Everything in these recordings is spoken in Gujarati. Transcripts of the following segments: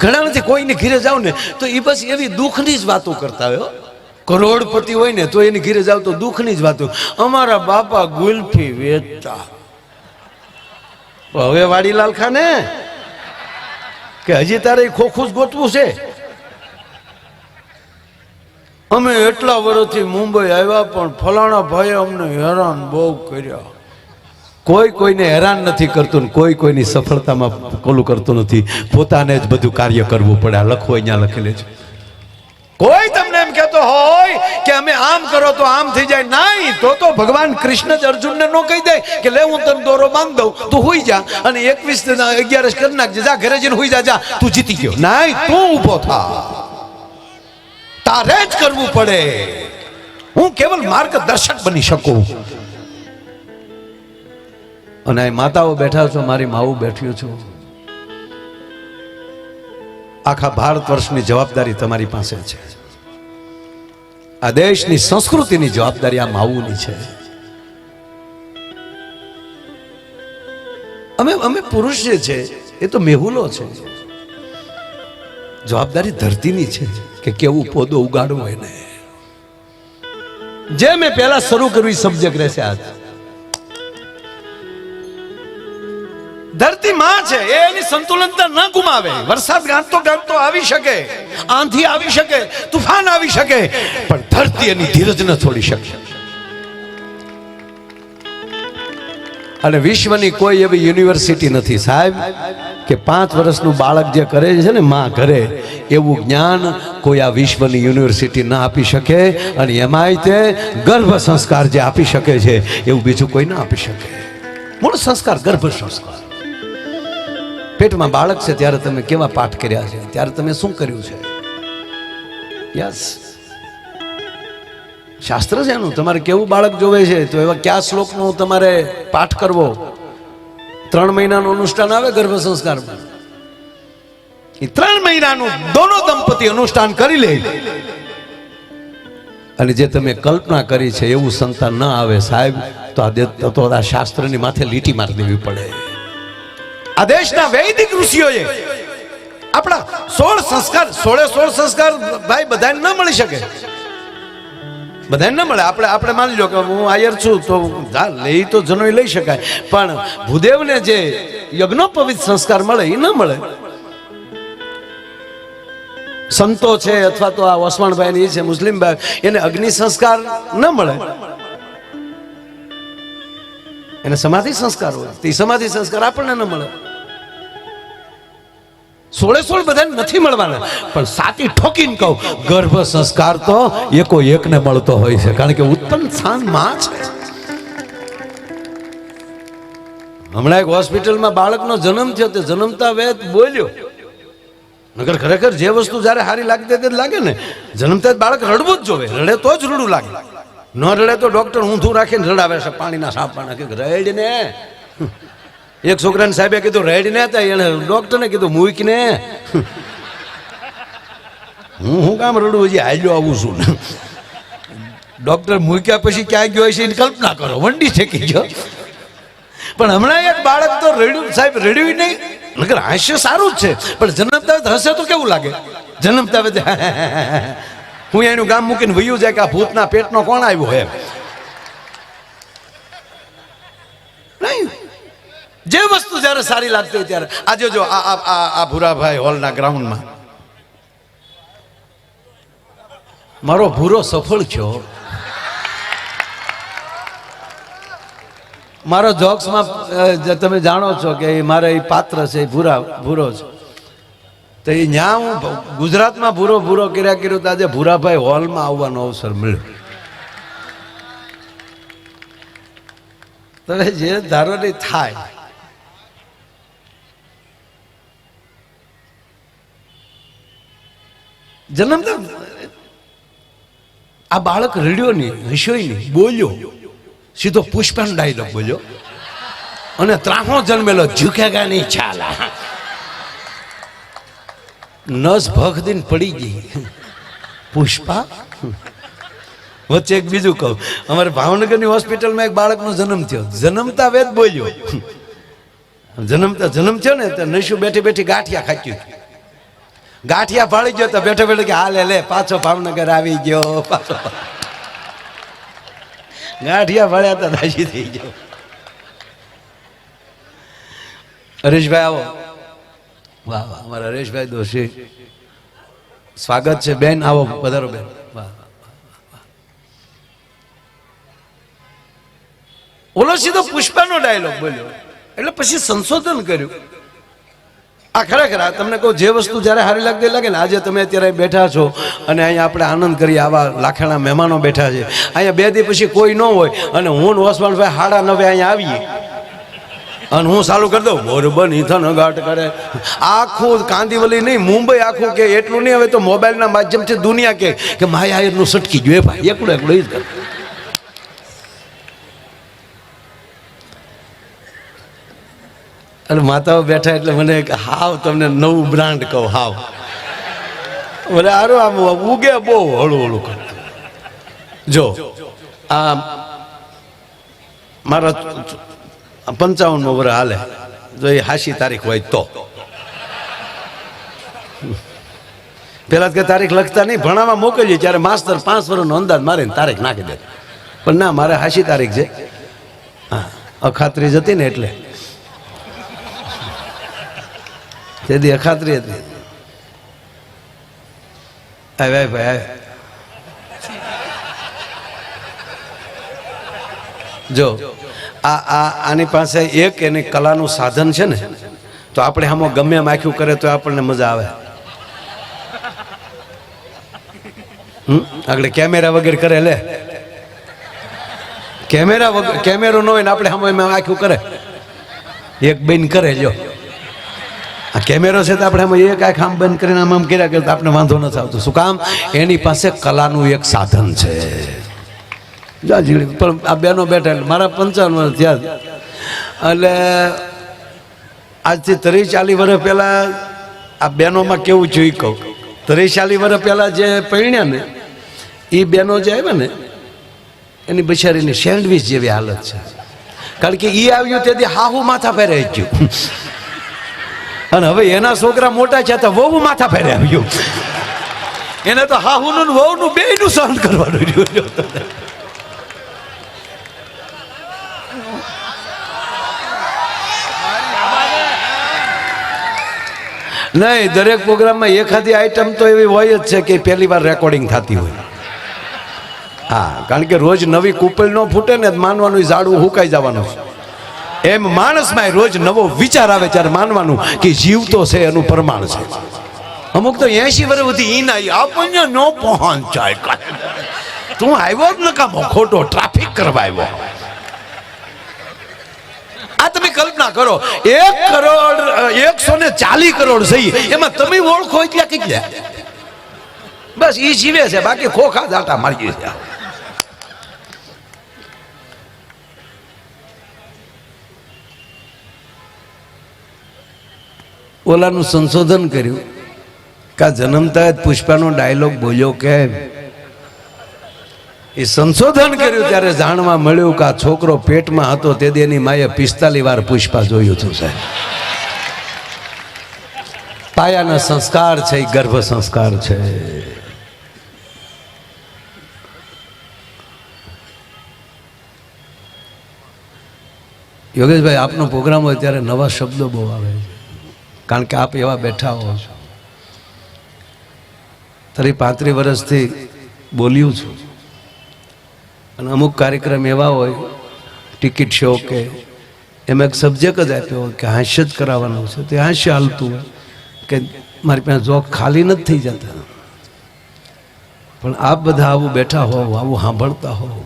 ઘણા નથી કોઈને ઘીરે જાવ ને તો એ બસ એવી દુઃખની જ વાતો કરતા હોય. કરોડપતિ હોય ને તો એની ઘીરે જાવ તો દુઃખની જ વાતો અમારા બાપા ગુલ્ફી વેચતા. હવે વાડીલાલ ખાને કે હજી તારે ખોખું જ ગોતવું છે? અમે એટલા વર્ષથી મુંબઈ આવ્યા પણ ફલાણા ભાઈએ અમને હેરાન બહુ કર્યા. કોઈ કોઈને હેરાન નથી કરતું કોઈ કોઈની સફળતામાં કોલું કરતું નથી. પોતાને જ બધું કાર્ય કરવું પડે. આ લખવું અહીંયા લખી લેજો. કોઈ તમને એમ કહેતો હોય કે અમે આમ કરો તો આમ થઈ જાય. નહીં, તો તો ભગવાન કૃષ્ણ જ અર્જુનને નો કહી દે કે લે હું તને દોરો માંગ દઉં. તું હોઈ જા અને એકવીસ અગિયારસ કરી નાખજે. જા, ઘરે જઈને હોઈ જા જા. તું જીતી ગયો. નહીં, તું ઊભો થા. તારે જ કરવું પડે. હું કેવલ માર્ગદર્શક બની શકું. અને માતાઓ બેઠા છો, મારી માવું બેઠ્યું છું. આખા ભારત વર્ષની જવાબદારી તમારી પાસે છે. આ દેશની સંસ્કૃતિની જવાબદારી આ માવુની છે. અમે અમે પુરુષ જે છે, એ તો મેહુલો છે. જવાબદારી ધરતીની છે કે કેવું પોદો ઉગાડવો એને. જે મેં પહેલા શરૂ કર્યું સબ્જેક્ટ રહેશે આજ. ધરતી માં છે એની સંતુલનતા ન ગુમાવે. વરસાદ ગાંઠતો ગાંઠતો આવી શકે, આંધી આવી શકે, તુફાન આવી શકે, પણ ધરતી એની ધીરજ ન છોડી શકે. અને વિશ્વની કોઈ એવી યુનિવર્સિટી નથી સાહેબ, કે પાંચ વર્ષનું બાળક જે કરે છે ને માં ઘરે, એવું જ્ઞાન કોઈ આ વિશ્વની યુનિવર્સિટી ના આપી શકે, અને એમાંય તે ગર્ભ સંસ્કાર જે આપી શકે છે, એવું બીજું કોઈ ના આપી શકે. મૂળ સંસ્કાર, ગર્ભ સંસ્કાર. પેટમાં બાળક છે ત્યારે તમે કેવા પાઠ કર્યા છે? ત્યારે તમે શું કર્યું છે? યસ શાસ્ત્ર છે એનું. તમારે કેવું બાળક જોવે છે? તો એવા કયા શ્લોકનો તમારે પાઠ કરવો? ત્રણ મહિનાનું અનુષ્ઠાન આવે ગર્ભ સંસ્કારમાં? એ ત્રણ મહિનાનું દોનો દંપતી અનુષ્ઠાન કરી લે. અને જે તમે કલ્પના કરી છે, એવું સંતાન ન આવે સાહેબ, તો આ તો આ શાસ્ત્રની માથે લીટી મારી દેવી પડે. આ દેશના વૈદિક ઋષિઓએ આપણા સોળ સંસ્કાર, સોળે સોળ સંસ્કાર ભાઈ બધાને ન મળી શકે. બધાને ન મળે. આપણે આપણે માની લો કે હું આયર છું તો લઈ તો જનોઈ લઈ શકાય. પણ ભૂદેવને જે યજ્ઞોપવિત સંસ્કાર મળે એ ન મળે. સંતો છે અથવા તો આ વસવાણભાઈ ની છે મુસ્લિમ ભાઈ એને અગ્નિ સંસ્કાર ન મળે. એને સમાધિ સંસ્કાર હોય. તે સમાધિ સંસ્કાર આપણને ન મળે. સોળે સોળ બધાને નથી મળવાના. પણ સાચી ઠોકીને કહું, ગર્ભ સંસ્કાર તો એકો એકને મળતો હોય છે, કારણ કે ઉત્પન્ન સ્થાનમાં છે. હમણાં એક હોસ્પિટલમાં બાળકનો જન્મ થયો, તે જન્મતા વેદ બોલ્યો. નગર ખરેખર જે વસ્તુ જ્યારે સારી લાગતી તે જ લાગે ને. જન્મતા જ બાળક રડવું જ જોવે, રડે તો જ રડું લાગે. ન રડે તો ડોક્ટર ઊંધું રાખીને રડાવે છે, પાણીના સાપ કે રેડ ને એક છોકરાને સાહેબે કીધું, રેડ ને હતા. એને ડોક્ટરને કીધું, મૂક ને. હું હું કામ રડું? હજી હાલ્યો આવું છું. ડોક્ટર મૂક્યા પછી ક્યાં ગયો હશે એની કલ્પના કરો. વંડી ઠેકી ગયો. પણ હમણાં એક બાળક તો રડ્યું, સાહેબ, રડ્યું નહીં. નગર હાસ્ય સારું જ છે. પણ જન્મતા હશે તો કેવું લાગે? જન્મતા હું એનું ગામ મૂકીને વયું જાય કે આ ભૂતના પેટનો કોણ આવ્યો એમ નહીં જે વસ્તુ જ્યારે સારી લાગતી હોય ત્યારે. આજે જો આ, આ- ભૂરાભાઈ હોલના ગ્રાઉન્ડમાં. મારો ભૂરો સફળ થયો. મારો જોક્સમાં તમે જાણો છો કે મારે એ પાત્ર છે, એ ભૂરા, ભૂરો છે. તો એ ત્યાં હું ગુજરાતમાં ભૂરો ભૂરો કર્યા કર્યો તો આજે ભૂરાભાઈ હોલમાં આવવાનો અવસર મળ્યો. તમે જે ધારો થાય. જન્મતા આ બાળક રડ્યો નહીં હસ્યો નહીં બોલ્યો. સીધો પુષ્પન ડાયલોગ બોલ્યો. અને ત્રાહો જન્મેલો ઝુકેગા નહીં ચાલા નસ ભખ દિન પડી ગઈ. પુષ્પા? વચ્ચે એક બીજું કહું. અમારે ભાવનગરની હોસ્પિટલમાં એક બાળકનો જન્મ થયો. જન્મતા વેદ બોલ્યો. જન્મતા જન્મ થયો ને ત્યાં નશુ બેઠી બેઠી ગાંઠિયા ખાચ્યું ગાંઠિયા ફાળી ગયો તો બેઠો બેઠો કે, હાલે, લે, પાછો ભાવનગર આવી ગયો, પાછો. ગાંઠિયા ફાળ્યા તો રાજી થઈ ગયો. હરેશભાઈ આવો. વાહ વાહ, અમારા હરેશભાઈ દોશી. સ્વાગત છે, બેન, આવો પધારો બેન. વાહ. ઓલો સીધો પુષ્પાનો ડાયલોગ બોલ્યો. એટલે પછી સંશોધન કર્યું. આ ખરેખર આ તમને કહું, જે વસ્તુ જ્યારે સારી લાગતી લાગે ને, આજે તમે અત્યારે બેઠા છો અને અહીંયા આપણે આનંદ કરીએ, આવા લાખાણા મહેમાનો બેઠા છે. અહીંયા બે દી પછી કોઈ ન હોય અને હું ઓસમાનભાઈ હાડા નવે અહીંયા આવીએ. અને હું ચાલુ કરી દઉં મોરબન ઈથન ઘાટ કરે. આખું કાંદીવલી નહીં, મુંબઈ આખું કે, એટલું નહીં, હવે તો મોબાઈલના માધ્યમથી દુનિયા કે માયા એનું સટકી ગયું. એ ભાઈ એકલું એકલું એ જ કરે. અને માતાઓ બેઠા એટલે મને હાવ તમને નવું બ્રાન્ડ કહું, હાવ. બોલે આરો આમ ઉગે બહુ હળું હળું કરતું જો, આ મારા પંચાવનમો વર્ષ હાલે. જો એ હાશી તારીખ હોય તો. પેલા કે તારીખ લખતા નહીં, ભણાવવા મોકલીએ ત્યારે માસ્તર પાંચ વર્ષનો અંદાજ મારે તારીખ નાખી દે. પણ ના, મારે હાશી તારીખ છે. હા, અખાત્રીજ હતી ને એટલે. તેથી અખાતરી હતી. આવ્યા આવે ભાઈ આવ્યા જો, આ આ, આની પાસે એક એની કલાનું સાધન છે ને, તો આપણે આમાં ગમે એમ આખ્યું કરે તો આપણને મજા આવે. આગળ કેમેરા વગેરે કરે લે. કેમેરા વગર, કેમેરો ન હોય ને આપણે આમાં એમ આખ્યું કરે. એક બેન કરે જો આ કેમેરો છે તો આપણે આમાં એક આંખ આમ બંધ કરીને આમ આમ કર્યા કરતા આપણે વાંધો નથી આવતો શું કામ? એની પાસે કલાનું એક સાધન છે. પણ આ બેનો બેઠા મારા પંચાવન વર્ષ થયા. એટલે આજથી ત્રીસ ચાલીસ વર્ષ પહેલાં આ બહેનોમાં કેવું જોઈ કહું. ત્રીસ ચાલીસ વર્ષ પહેલાં જે પરણ્યા ને એ બહેનો જે આવ્યા ને, એની બિચારીની સેન્ડવિચ જેવી હાલત છે. કારણ કે એ આવ્યું તેથી હાહુ માથા ફેરાઈ ગયું. અને હવે એના છોકરા મોટા છે તો વહુ માથા ફેરે આવ્યું એને તો હાહુનું ને વહુનું બેયનું સહન કરવાનું નહીં, દરેક પ્રોગ્રામમાં એખાદી આઈટમ તો એવી હોય જ છે કે પહેલી વાર રેકોર્ડિંગ થતી હોય. હા, કારણ કે રોજ નવી કુપલ ન ફૂટે ને માનવાનું ઝાડવું હુકાઈ જવાનું છે. એમ માણસમાં રોજ નવો વિચાર આવે ત્યારે માનવાનું કે જીવતો છે, એનું પ્રમાણ છે. અમુક તો એસી વર્ષ સુધી ઈ ના આપણને ન પહોંચાય તું આવ્યો જ નકામો ખોટો ટ્રાફિક કરવા આવ્યો. આ તમે કલ્પના કરો, એક કરોડ, એકસો ને ચાલી કરોડ સહી એમાં તમે ઓળખો એટલે કેટલા? બસ ઈ જીવે છે, બાકી ખોખા જાતા મારી છે ઓલાનું સંશોધન કર્યું કે જન્મતા જ પુષ્પાનો ડાયલોગ બોલ્યો કેમ એ સંશોધન કર્યું ત્યારે જાણવા મળ્યું કે આ છોકરો પેટમાં હતો, તે દેની માએ પિસ્તાલી વાર પુષ્પા જોયું હતું સાહેબ. પાયાના સંસ્કાર છે એ ગર્ભ સંસ્કાર છે. યોગેશભાઈ, આપનો પ્રોગ્રામ હોય ત્યારે નવા શબ્દો બહુ આવે છે. કારણ કે આપ એવા બેઠા હો. છો તરી પાંત્રીસ વર્ષથી બોલ્યું છું. અને અમુક કાર્યક્રમ એવા હોય, ટિકિટ શો કે એમાં એક સબ્જેક્ટ જ આપ્યો હોય કે હાસ્ય જ કરાવવાનું છે. તે હાસ્ય હાલતું કે મારી પાસે જોક ખાલી નથી થઈ જતા. પણ આપ બધા આવું બેઠા હોવ આવું સાંભળતા હોવ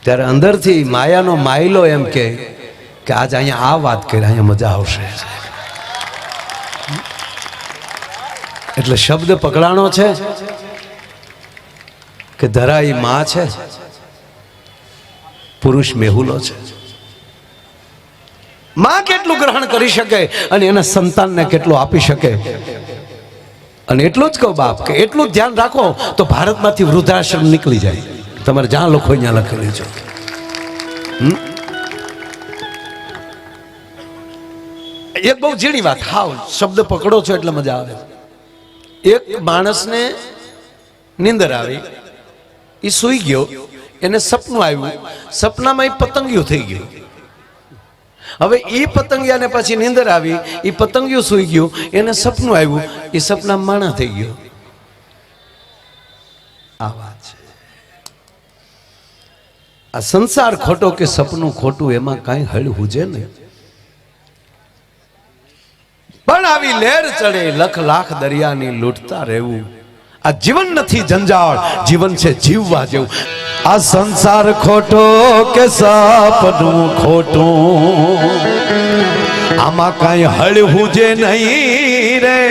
ત્યારે અંદરથી માયાનો માયલો એમ કે કે આજ અહીંયા આ વાત કરી, અહીંયા મજા આવશે. એટલે શબ્દ પકડાણો છે કે ધરા એ માં છે, પુરુષ મેહુલો છે. માં કેટલું ગ્રહણ કરી શકે અને એના સંતાનને કેટલું આપી શકે? અને એટલું જ કહો બાપ કે એટલું ધ્યાન રાખો તો ભારતમાંથી વૃદ્ધાશ્રમ નીકળી જાય. તમારે જ્યાં લખો, ત્યાં લખેલું છે હમ? એક બહુ ઝીણી વાત. હાવ, શબ્દ પકડો છો એટલે મજા આવે. એક માણસને નીંદર આવી એ સૂઈ ગયો, એને સપનું આવ્યું. સપનામાં એ પતંગિયું થઈ ગયું. હવે એ પતંગિયાને પછી નીંદર આવી એ પતંગિયું સૂઈ ગયું, એને સપનું આવ્યું એ સપના માણા થઈ ગયો. આ વાત છે. આ સંસાર ખોટો કે સપનું ખોટું, એમાં કાંઈ હળ હુજે ને પણ આવી લહેર ચડે, લખ લાખ દરિયાની લૂંટતા રહેવું. આ જીવન નથી જંજાળ, જીવન છે જીવવા જેવું. આ સંસાર ખોટો કે સાપનું ખોટું? આમાં કાંઈ હળવું જે નહીં રે.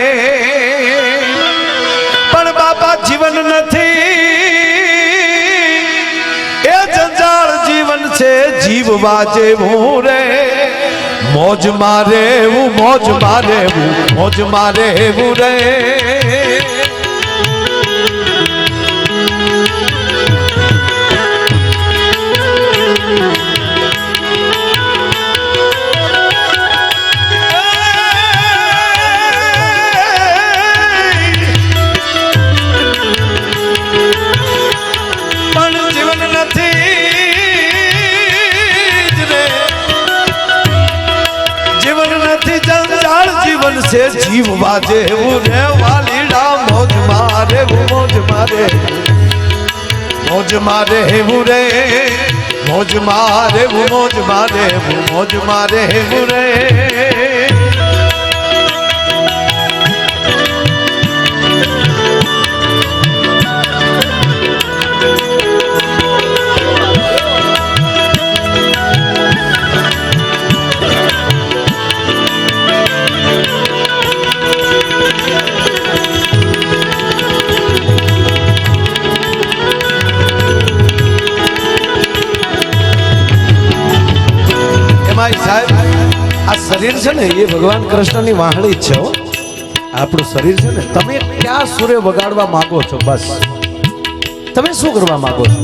પણ બાપા, જીવન નથી. એ જંજાળ જીવન છે જીવવા જેવું રે. મોજ મારે એવું મોજ મારે એવું મોજ મારે રે. જીવન છે જીવવા જેવું રે વાલીડા, મોજ મારે મોજ મારે. મોજ મારે એવું રે. મોજ મારે મોજ મારે મોજ મારે એવું રે. શરીર છે ને, એ ભગવાન કૃષ્ણની વાહણી જ છે હો. આપણું શરીર છે ને, તમે ક્યાં સૂર્ય વગાડવા માંગો છો? બસ. તમે શું કરવા માંગો છો?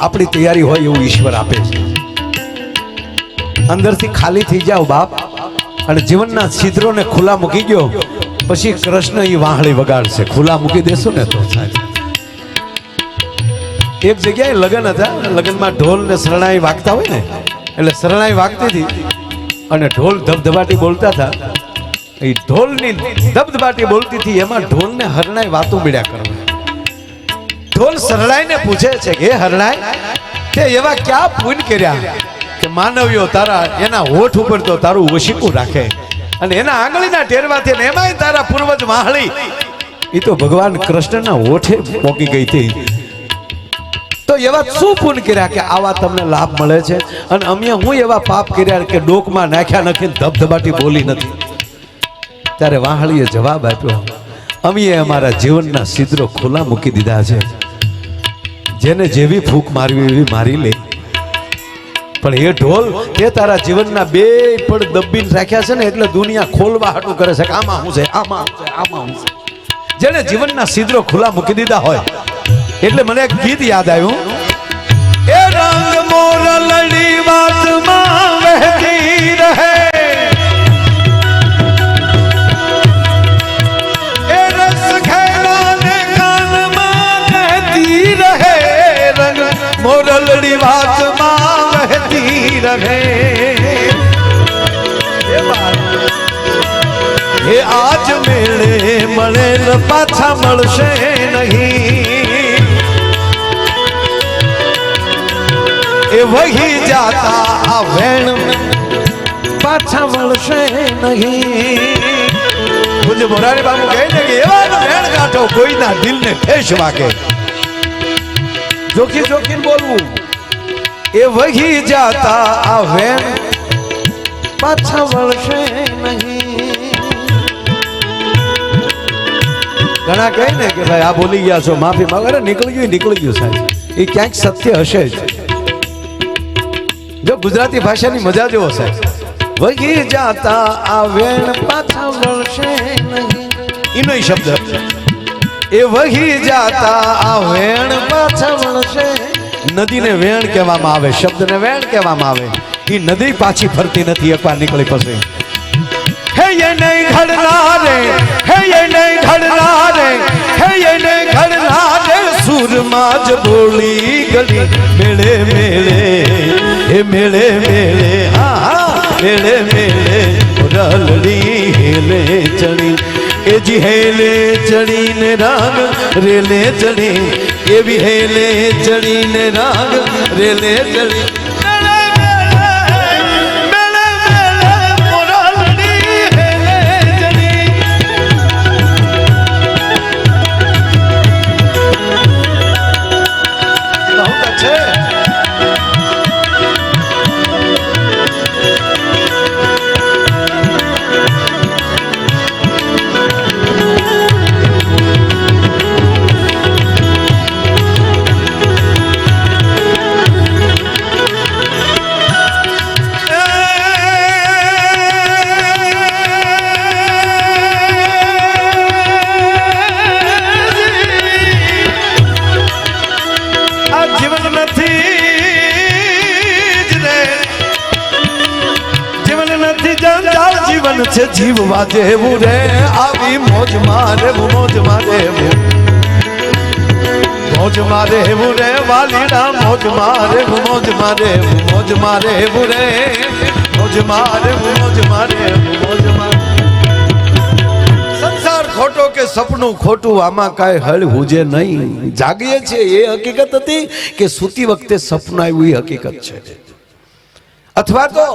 આપણી તૈયારી હોય એવું ઈશ્વર આપે છે. અંદરથી ખાલી થઈ જાઓ બાપ, અને જીવનના છિદ્રોને ખુલ્લા મૂકી ગયો પછી કૃષ્ણ એ વાહળી વગાડશે. ખુલ્લા મૂકી દેશો ને તો એક જગ્યાએ લગ્ન હતા, લગ્નમાં ઢોલ ને શરણાઈ વાગતા હોય ને, એટલે શરણાઈ વાગતી હતી. અને ઢોલ ધબધબાટી બોલતા હતા. એ ઢોલની ધબધબાટી બોલતી હતી એમાં ઢોલને હરણાઈ વાતો મળ્યા કરવા ઢોલ શરણાઈને પૂછે છે કે હરણાય તે એવા ક્યાં પૂન કર્યા? કે માનવીઓ તારા એના હોઠ ઉપર તો તારું ઓશીકું રાખે. અને એના આંગળીના ટેરવાથી અને એમાંય તારા પૂર્વજ માહળી એ તો ભગવાન કૃષ્ણના હોઠે પોકી ગઈ હતી. એવા શું પૂન કર્યા કે આવા તમને લાભ મળે છે. અને અમે હું એવા પાપ કર્યા કે ડોકમાં નાખ્યા નથી ધબધબાટી બોલી નથી. ત્યારે વાહળીએ જવાબ આપ્યો અમે અમારા જીવનના સિદ્રો ખુલ્લા મૂકી દીધા છે. જેને જેવી ફૂંક મારવી એવી મારી લે. પણ એ ઢોલ તે તારા જીવનના બે પણ દબીને રાખ્યા છે ને એટલે દુનિયા ખોલવા હાટું કરે છે કે આમાં હું છે, આમાં હું છે, આમાં હું છે. જેને જીવનના સિદ્રો ખુલ્લા મૂકી દીધા હોય એટલે મને એક ગીત યાદ આવ્યું. એ રંગ મોર લડી વાતમાં વહેતી રહે. એ રસ ખેલાને કાનમાં કહેતી રહે. રંગ મોર લડી વાતમાં વહેતી રહે. વાત એ આજ મેળે મળે પાછા મળશે નહીં. એ વહી જાતા આ વેણ પાછા મળશે નહીં. પૂજ્ય મોરારી બાબુ કહે છે કે એવાનો વેણ કાઢો કોઈના દિલને ઠેસ વાગે. જોખી જોખી બોલવું. એ વહી જાતા આ વેણ પાછા વળશે નહીં. ઘણા કહે ને કે ભાઈ આ બોલી ગયા છો માફી માંગો. અરે નીકળી ગયું નીકળી ગયું સાહેબ. એ ક્યાંક સત્ય હશે જ. જો ગુજરાતી ભાષાની મજા જેવો છે વહી જાતા આ પાછા વળશે નહીં. એનો શબ્દ એ વહી જાતા આ વેણ પાછા વળશે નદીને વેણ કહેવામાં આવે, શબ્દને વેણ કહેવામાં આવે. એ નદી પાછી ફરતી નથી, એકવાર નીકળી પછી. એને ઘડનારે હે એને ઘડનારે હે એને ઘડનારે સુરમાં જ બોલી ગલી, મેળે મેળે હે મેળે મેળે હા હા મેળે મેળે રલડી હેલે ચડી એ જી હેલે ચડીને રાગ રેલે ચડી એવી હેલે ચડીને રાગ રેલે ચડી જીવન છે જીવવા જેવું રે. આવી મોજ મારે મોજ મારે મોજ મારે એવું રે વાલીડા મોજ મારે મોજ મારે મોજ મારે એવું રે. મોજ મારે મોજ મારે, મોજ સંસાર ખોટો કે સપનું ખોટું, આમાં કાંઈ હળ હુજે નહીં. જાગીએ છીએ એ હકીકત હતી કે સૂતી વખતે સપનું આવ્યું, એ હકીકત છે. અથવા તો